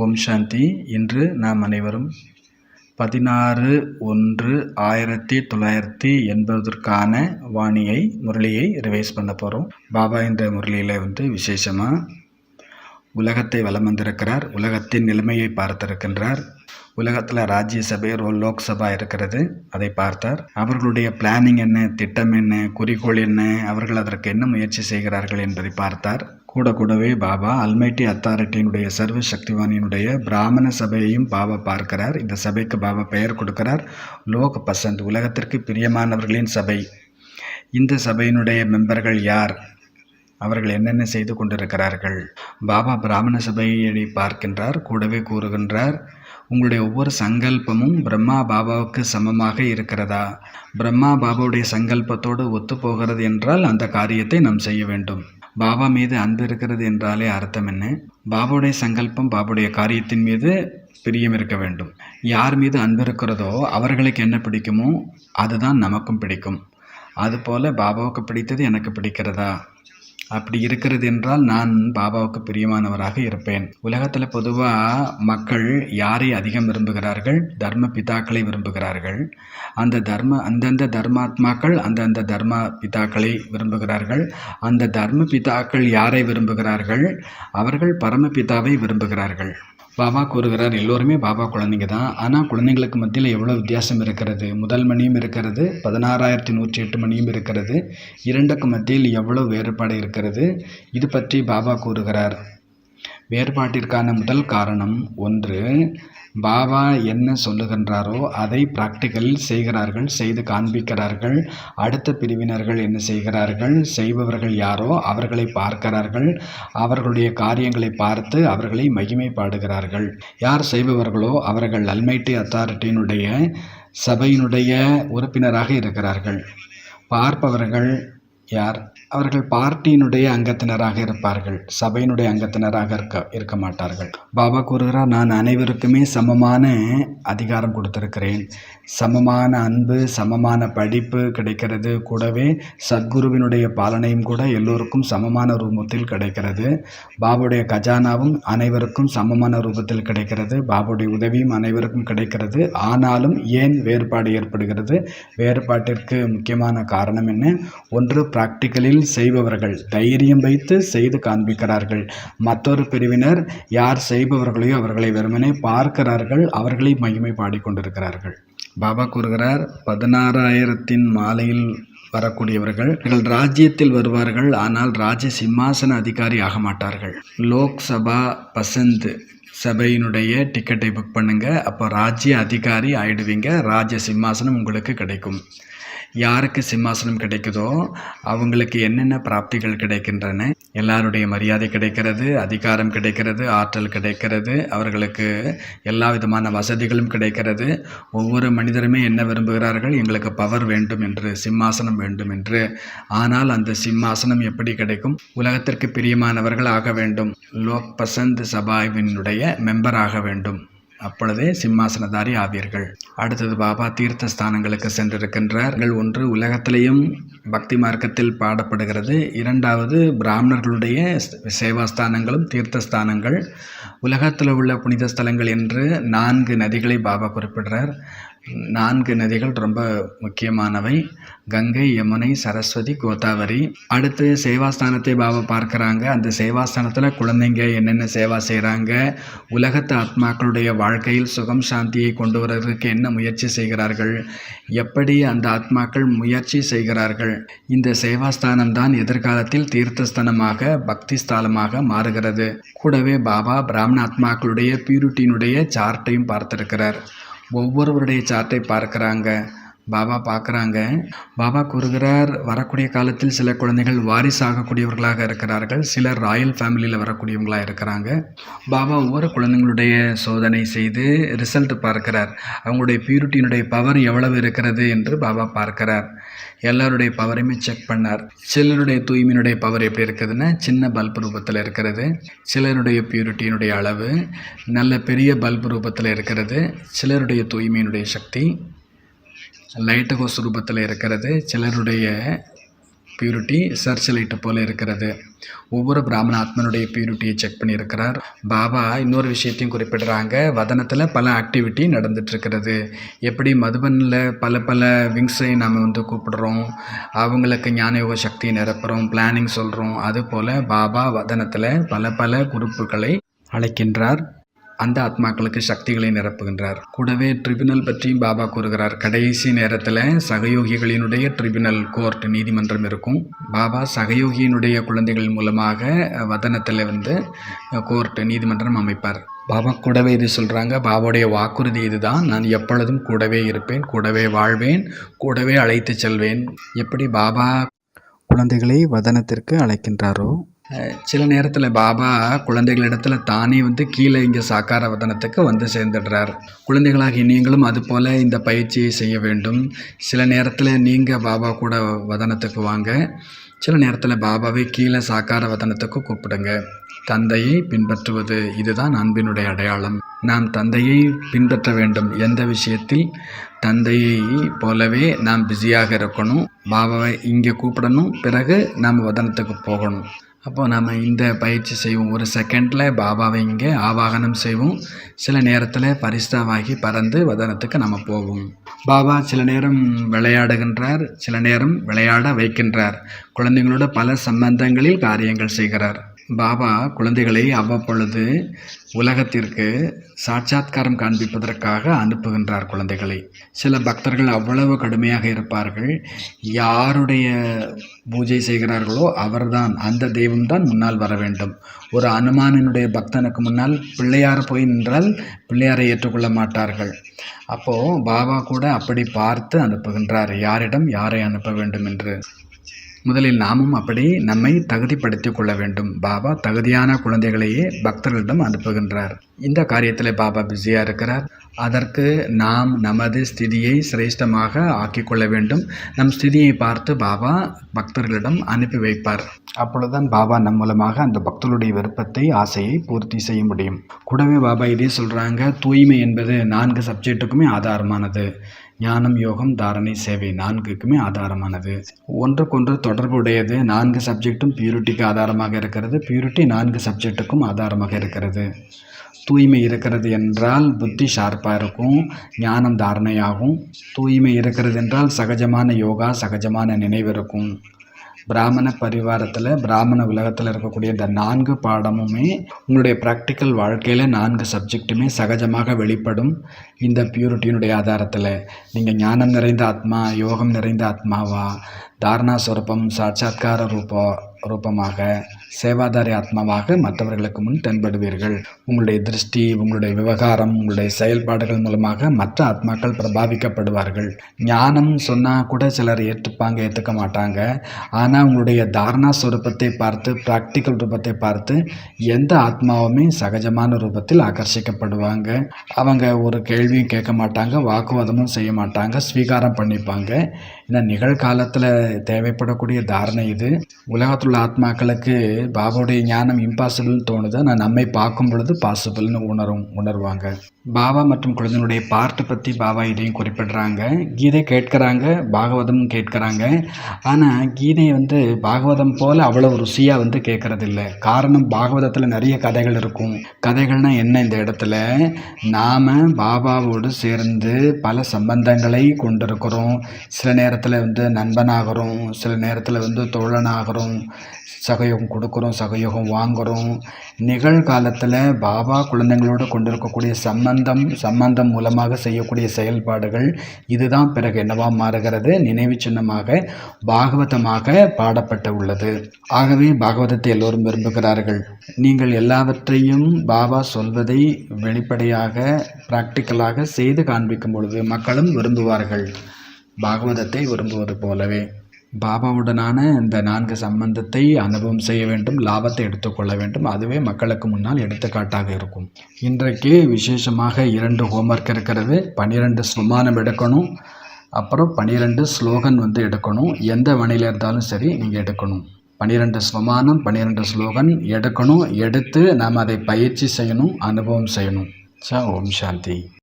ஓம் சாந்தி. இன்று நாம் அனைவரும் பதினாறு ஒன்று ஆயிரத்தி தொள்ளாயிரத்தி எண்பதற்கான வாணியை முரளியை ரிவைஸ் பண்ண போகிறோம் பாபா என்ற முரளியில் வந்து விசேஷமாக உலகத்தை வலம் வந்திருக்கிறார். உலகத்தின் நிலைமையை பார்த்திருக்கின்றார். உலகத்தில் ராஜ்யசபை ரோ லோக்சபா இருக்கிறது. அதை பார்த்தார். அவர்களுடைய பிளானிங் என்ன திட்டம் என்ன குறிக்கோள் என்ன அவர்கள் அதற்கு என்ன முயற்சி செய்கிறார்கள் என்பதை பார்த்தார். கூட கூடவே பாபா அல்மைட்டி அத்தாரிட்டியினுடைய சர்வ சக்திவானியினுடைய பிராமண சபையையும் பாபா பார்க்கிறார். இந்த சபைக்கு பாபா பெயர் கொடுக்கிறார். லோக் பசந்த் உலகத்திற்கு பிரியமானவர்களின் சபை. இந்த சபையினுடைய மெம்பர்கள் யார்? அவர்கள் என்னென்ன செய்து கொண்டிருக்கிறார்கள்? பாபா பிராமண சபையை பார்க்கின்றார் கூடவே கூறுகின்றார். உங்களுடைய ஒவ்வொரு சங்கல்பமும் பிரம்மா பாபாவுக்கு சமமாக இருக்கிறதா? பிரம்மா பாபாவுடைய சங்கல்பத்தோடு ஒத்து போகிறது என்றால் அந்த காரியத்தை நாம் செய்ய வேண்டும். பாபா மீது அன்பு இருக்கிறது என்றாலே அர்த்தம் என்ன? பாபாவுடைய சங்கல்பம் பாபாவுடைய காரியத்தின் மீது பிரியம் இருக்க வேண்டும். யார் மீது அன்பு இருக்கிறதோ அவர்களுக்கு என்ன பிடிக்குமோ அதுதான் நமக்கும் பிடிக்கும். அதுபோல் பாபாவுக்கு பிடித்தது எனக்கு பிடிக்கிறதா? அப்படி இருக்கிறது என்றால் நான் பாபாவுக்கு பிரியமானவராக இருப்பேன். உலகத்தில் பொதுவாக மக்கள் யாரை அதிகம் விரும்புகிறார்கள்? தர்ம பிதாக்களை விரும்புகிறார்கள். அந்த தர்ம அந்தந்த தர்மாத்மாக்கள் அந்தந்த தர்ம பிதாக்களை விரும்புகிறார்கள். அந்த தர்ம பிதாக்கள் யாரை விரும்புகிறார்கள்? அவர்கள் பரமபிதாவை விரும்புகிறார்கள். பாபா கூறுகிறார் எல்லோருமே பாபா குழந்தைங்க தான். ஆனால் குழந்தைங்களுக்கு மத்தியில் எவ்வளோ வித்தியாசம் இருக்கிறது? முதல் மணியும் இருக்கிறது பதினாறாயிரத்தி நூற்றி எட்டு மணியும் இருக்கிறது. இரண்டுக்கு மத்தியில் எவ்வளோ வேறுபாடு இருக்கிறது? இது பற்றி பாபா கூறுகிறார். வேறுபாட்டிற்கான முதல் காரணம் ஒன்று பாபா என்ன சொல்லுகின்றாரோ அதை ப்ராக்டிக்கல் செய்கிறார்கள் செய்து காண்பிக்கிறார்கள். அடுத்த பிரிவினர்கள் என்ன செய்கிறார்கள் செய்பவர்கள் யாரோ அவர்களை பார்க்கிறார்கள். அவர்களுடைய காரியங்களை பார்த்து அவர்களை மகிமைப்பாடுகிறார்கள் யார் செய்பவர்களோ அவர்கள் அல்மைட்டி அத்தாரிட்டியினுடைய சபையினுடைய உறுப்பினராக இருக்கிறார்கள். பார்ப்பவர்கள் யார்? அவர்கள் பார்ட்டியினுடைய அங்கத்தினராக இருப்பார்கள். சபையினுடைய அங்கத்தினராக இருக்க இருக்க மாட்டார்கள். பாபா கூறுகிறார் நான் அனைவருக்குமே சமமான அதிகாரம் கொடுத்திருக்கிறேன். சமமான அன்பு சமமான படிப்பு கிடைக்கிறது கூடவே சத்குருவினுடைய பாலனையும் கூட எல்லோருக்கும் சமமான ரூபத்தில் கிடைக்கிறது. பாபுடைய கஜானாவும் அனைவருக்கும் சமமான ரூபத்தில் கிடைக்கிறது. பாபுடைய உதவியும் அனைவருக்கும் கிடைக்கிறது. ஆனாலும் ஏன் வேறுபாடு ஏற்படுகிறது? வேறுபாட்டிற்கு முக்கியமான காரணம் என்ன? ஒன்று ப்ராக்டிக்கலில் செய்பவர்கள் தைரியம் வைத்து செய்து காண்பிக்கிறார்கள். மற்றொரு பிரிவினர் யார் செய்பவர்களையோ அவர்களை வெறுமனே பார்க்கிறார்கள் அவர்களை மகிமை பாடிக்கொண்டிருக்கிறார்கள். பாபா கூறுகிறார் பதினாறாயிரத்தின் மாலையில் வரக்கூடியவர்கள் இவர்கள் ராஜ்யத்தில் வருவார்கள் ஆனால் ராஜ்ய சிம்மாசன அதிகாரி ஆக மாட்டார்கள். லோக்சபா பசந்த் சபையினுடைய டிக்கெட்டை புக் பண்ணுங்கள் அப்போ ராஜ்ய அதிகாரி ஆயிடுவீங்க ராஜ்ய சிம்மாசனம் உங்களுக்கு கிடைக்கும். யாருக்கு சிம்மாசனம் கிடைக்குதோ அவங்களுக்கு என்னென்ன பிராப்திகள் கிடைக்கின்றன எல்லாருடைய மரியாதை கிடைக்கிறது அதிகாரம் கிடைக்கிறது ஆற்றல் கிடைக்கிறது அவர்களுக்கு எல்லா விதமான வசதிகளும் கிடைக்கிறது. ஒவ்வொரு மனிதருமே என்ன விரும்புகிறார்கள்? எங்களுக்கு பவர் வேண்டும் என்று சிம்மாசனம் வேண்டும் என்று. ஆனால் அந்த சிம்மாசனம் எப்படி கிடைக்கும்? உலகத்திற்கு பிரியமானவர்கள் ஆக வேண்டும். லோக் பசந்த் சபாவினுடைய மெம்பர் ஆக வேண்டும். அப்பொழுதே சிம்மாசனதாரி ஆவீர்கள். அடுத்தது பாபா தீர்த்த ஸ்தானங்களுக்கு சென்றிருக்கின்றார்கள் ஒன்று உலகத்திலேயும் பக்தி மார்க்கத்தில் பாடப்படுகிறது. இரண்டாவது பிராமணர்களுடைய சேவாஸ்தானங்களும் தீர்த்த ஸ்தானங்கள் உலகத்தில் உள்ள புனித ஸ்தலங்கள் என்று நான்கு நதிகளை பாபா குறிப்பிடுறார். நான்கு நதிகள் ரொம்ப முக்கியமானவை. கங்கை யமுனை சரஸ்வதி கோதாவரி. அடுத்து சேவாஸ்தானத்தை பாபா பார்க்குறாங்க. அந்த சேவாஸ்தானத்தில் குழந்தைங்க என்னென்ன சேவா செய்கிறாங்க உலகத்து ஆத்மாக்களுடைய வாழ்க்கையில் சுகம் சாந்தியை கொண்டு வருவதற்கு என்ன முயற்சி செய்கிறார்கள்? எப்படி அந்த ஆத்மாக்கள் முயற்சி செய்கிறார்கள்? இந்த சேவாஸ்தானம் தான் எதிர்காலத்தில் தீர்த்தஸ்தானமாக பக்தி ஸ்தலமாக மாறுகிறது. கூடவே பாபா பிராமண ஆத்மாக்களுடைய பியூரிட்டியினுடைய சார்ட்டையும் பார்த்திருக்கிறார். ஒவ்வொருவருடைய சார்ட்டை பார்க்குறாங்க. பாபா பார்க்குறாங்க. பாபா கூறுகிறார் வரக்கூடிய காலத்தில் சில குழந்தைகள் வாரிசாகக்கூடியவர்களாக இருக்கிறார்கள். சிலர் ராயல் ஃபேமிலியில் வரக்கூடியவங்களாக இருக்கிறாங்க. பாபா ஒவ்வொரு குழந்தைங்களுடைய சோதனை செய்து ரிசல்ட் பார்க்கிறார். அவங்களுடைய பியூரிட்டியினுடைய பவர் எவ்வளவு இருக்கிறது என்று பாபா பார்க்கிறார். எல்லாருடைய பவரையுமே செக் பண்ணார். சிலருடைய தூய்மையினுடைய பவர் எப்படி இருக்குதுன்னா சின்ன பல்ப் ரூபத்தில் இருக்கிறது. சிலருடைய பியூரிட்டியினுடைய அளவு நல்ல பெரிய பல்ப் ரூபத்தில் இருக்கிறது. சிலருடைய தூய்மையினுடைய சக்தி லைட்டகோஸ் ரூபத்தில் இருக்கிறது சிலருடைய பியூரிட்டி சர்ச் லைட்டு போல் இருக்கிறது. ஒவ்வொரு பிராமண ஆத்மனுடைய பியூரிட்டியை செக் பண்ணியிருக்கிறார். பாபா இன்னொரு விஷயத்தையும் குறிப்பிடுறாங்க. வதனத்தில் பல ஆக்டிவிட்டி நடந்துகிட்ருக்கிறது எப்படி மதுபனில் பல பல விங்ஸை நம்ம வந்து கூப்பிடுறோம். அவங்களுக்கு ஞானயோக சக்தியை நிரப்புகிறோம் பிளானிங் சொல்கிறோம் அதுபோல் பாபா வதனத்தில் பல பல குரூப்புகளை அழைக்கின்றார். அந்த ஆத்மாக்களுக்கு சக்திகளை நிரப்புகின்றார். கூடவே ட்ரிபுனல் பற்றியும் பாபா கூறுகிறார். கடைசி நேரத்தில் சகயோகிகளினுடைய ட்ரிபுனல் கோர்ட் நீதிமன்றம் இருக்கும். பாபா சகயோகியினுடைய குழந்தைகள் மூலமாக வதனத்தில் வந்து கோர்ட் நீதிமன்றம் அமைப்பார். பாபா கூடவே இது சொல்கிறாங்க பாபாவுடைய வாக்குறுதி இதுதான். நான் எப்பொழுதும் கூடவே இருப்பேன் கூடவே வாழ்வேன் கூடவே அழைத்து செல்வேன். எப்படி பாபா குழந்தைகளை வதனத்திற்கு அழைக்கின்றாரோ சில நேரத்தில் பாபா குழந்தைகளிடத்தில் தானே வந்து கீழே இங்கே சாக்கார வதனத்துக்கு வந்து சேர்ந்துடுறார். குழந்தைகளாக நீங்களும் அதுபோல் இந்த பயிற்சியை செய்ய வேண்டும். சில நேரத்தில் நீங்கள் பாபா கூட வதனத்துக்கு வாங்க. சில நேரத்தில் பாபாவை கீழே சாக்கார வதனத்துக்கு கூப்பிடுங்க. தந்தையை பின்பற்றுவது இதுதான் அன்பினுடைய அடையாளம். நாம் தந்தையை பின்பற்ற வேண்டும். எந்த விஷயத்தில்? தந்தையை போலவே நாம் பிஸியாக இருக்கணும். பாபாவை இங்கே கூப்பிடணும். பிறகு நாம் வதனத்துக்கு போகணும். அப்போ நம்ம இந்த பயிற்சி செய்வோம். ஒரு செகண்டில் பாபாவை இங்கே ஆவாகனம் செய்வோம். சில நேரத்தில் பரிஸ்தாவாகி பறந்து வதனத்துக்கு நம்ம போவோம். பாபா சில நேரம் விளையாடுகின்றார் சில நேரம் விளையாட வைக்கின்றார். குழந்தைங்களோட பல சம்பந்தங்களில் காரியங்கள் செய்கிறார். பாபா குழந்தைகளை அவ்வப்பொழுது உலகத்திற்கு சாட்சாத்காரம் காண்பிப்பதற்காக அனுப்புகின்றார் குழந்தைகளை. சில பக்தர்கள் அவ்வளவு கடுமையாக இருப்பார்கள். யாருடைய பூஜை செய்கிறார்களோ அவர்தான். அந்த தெய்வம்தான் முன்னால் வர வேண்டும். ஒரு அனுமானினுடைய பக்தனுக்கு முன்னால் பிள்ளையார் போய் நின்றால் பிள்ளையாரை ஏற்றுக்கொள்ள மாட்டார்கள். அப்போது பாபா கூட அப்படி பார்த்து அனுப்புகின்றார். யாரிடம் யாரை அனுப்ப வேண்டும் என்று? முதலில் நாமும் அப்படி நம்மை தகுதிப்படுத்தி கொள்ள வேண்டும். பாபா தகுதியான குழந்தைகளையே பக்தர்களிடம் அனுப்புகின்றார். இந்த காரியத்தில் பாபா பிஸியாக இருக்கிறார். அதற்கு நாம் நமது ஸ்திதியை சிரேஷ்டமாக ஆக்கிக்கொள்ள வேண்டும். நம் ஸ்திதியை பார்த்து பாபா பக்தர்களிடம் அனுப்பி வைப்பார். அப்பொழுதுதான் பாபா நம் மூலமாக அந்த பக்தர்களுடைய விருப்பத்தை ஆசையை பூர்த்தி செய்ய முடியும். கூடவே பாபா இதே சொல்கிறாங்க தூய்மை என்பது நான்கு சப்ஜெக்ட்டுக்குமே ஆதாரமானது. ஞானம் யோகம் தாரணை சேவை நான்குக்குமே ஆதாரமானது. ஒன்றுக்கொன்று தொடர்புடையது நான்கு சப்ஜெக்டும் பியூரிட்டிக்கு ஆதாரமாக இருக்கிறது. பியூரிட்டி நான்கு சப்ஜெக்ட்டுக்கும் ஆதாரமாக இருக்கிறது. தூய்மை இருக்கிறது என்றால் புத்தி ஷார்ப்பாக இருக்கும் ஞானம் தாரணையாகும். தூய்மை இருக்கிறது என்றால் சகஜமான யோகா சகஜமான நினைவு இருக்கும். பிராமண பரிவாரத்தில் பிராமண உலகத்தில் இருக்கக்கூடிய இந்த நான்கு பாடமுமே உங்களுடைய ப்ராக்டிக்கல் வாழ்க்கையில் நான்கு சப்ஜெக்ட்டுமே சகஜமாக வெளிப்படும் இந்த பியூரிட்டியினுடைய ஆதாரத்தில். நீங்கள் ஞானம் நிறைந்த ஆத்மா யோகம் நிறைந்த ஆத்மாவா? தாரணா சொரூபம் சாட்சாத்கார ரூபா ரூபமாக சேவாதாரி ஆத்மாவாக மற்றவர்களுக்கு முன் தென்படுவீர்கள். உங்களுடைய திருஷ்டி உங்களுடைய விவகாரம் உங்களுடைய செயல்பாடுகள் மூலமாக மற்ற ஆத்மாக்கள் பிரபாவிக்கப்படுவார்கள். ஞானம் சொன்னால் கூட சிலர் ஏற்றுப்பாங்க ஏற்றுக்க மாட்டாங்க. ஆனால் உங்களுடைய தாரணா சுரூபத்தை பார்த்து ப்ராக்டிக்கல் ரூபத்தை பார்த்து எந்த ஆத்மாவுமே சகஜமான ரூபத்தில் ஆகர்ஷிக்கப்படுவாங்க. அவங்க ஒரு கேள்வியும் கேட்க மாட்டாங்க வாக்குவாதமும் செய்ய மாட்டாங்க ஸ்வீகாரம் பண்ணிப்பாங்க. ஏன்னா நிகழ்காலத்தில் தேவைப்படக்கூடிய தாரணை இது. உலகத்தில் உள்ள ஆத்மாக்களுக்கு பாபாவுடைய ஞானம் இம்பாசிபிள்னு தோணுது. ஆனால் நம்மை பார்க்கும் பொழுது பாசிபிள்னு உணரும் உணர்வாங்க. பாபா மற்றும் குழந்தைகளுடைய பார்ட்டு பற்றி பாபா இதையும் குறிப்பிடுறாங்க. கீதை கேட்குறாங்க பாகவதமும் கேட்குறாங்க. ஆனால் கீதை வந்து பாகவதம் போல் அவ்வளோ ருசியாக வந்து கேட்குறதில்ல. காரணம் பாகவதத்தில் நிறைய கதைகள் இருக்கும். கதைகள்னால் என்ன இந்த இடத்துல? நாம் பாபாவோடு சேர்ந்து பல சம்பந்தங்களை கொண்டிருக்கிறோம். சில நேரத்தில் வந்து நண்பனாகிறோம் சில நேரத்தில் வந்து தோழனாகிறோம் சகயோகம் கொடுக்குறோம் சகயோகம் வாங்குகிறோம் நிகழ்காலத்தில் பாபா குழந்தைங்களோடு கொண்டிருக்கக்கூடிய சம்பந்தம் சம்பந்தம் மூலமாக செய்யக்கூடிய செயல்பாடுகள் இதுதான் பிறகு என்னவா மாறுகிறது? நினைவு சின்னமாக பாகவதமாக பாடப்பட்டு உள்ளது. ஆகவே பாகவதத்தை எல்லோரும் விரும்புகிறார்கள். நீங்கள் எல்லாவற்றையும் பாபா சொல்வதை வெளிப்படையாக ப்ராக்டிக்கலாக செய்து காண்பிக்கும் பொழுது மக்களும் விரும்புவார்கள். பாகவதத்தை விரும்புவது போலவே. பாபாவுடனான இந்த நான்கு சம்பந்தத்தை அனுபவம் செய்ய வேண்டும் லாபத்தை எடுத்துக்கொள்ள வேண்டும். அதுவே மக்களுக்கு முன்னால் எடுத்துக்காட்டாக இருக்கும். இன்றைக்கு விசேஷமாக இரண்டு ஹோம்ஒர்க் இருக்கிறது. பன்னிரெண்டு சுமானம் எடுக்கணும். அப்புறம் பன்னிரெண்டு ஸ்லோகன் வந்து எடுக்கணும். எந்த வணியில் இருந்தாலும் சரி நீங்கள் எடுக்கணும். பன்னிரெண்டு சுமானம் பன்னிரெண்டு ஸ்லோகன் எடுக்கணும். எடுத்து நாம் அதை பயிற்சி செய்யணும் அனுபவம் செய்யணும். ச ஓம் சாந்தி.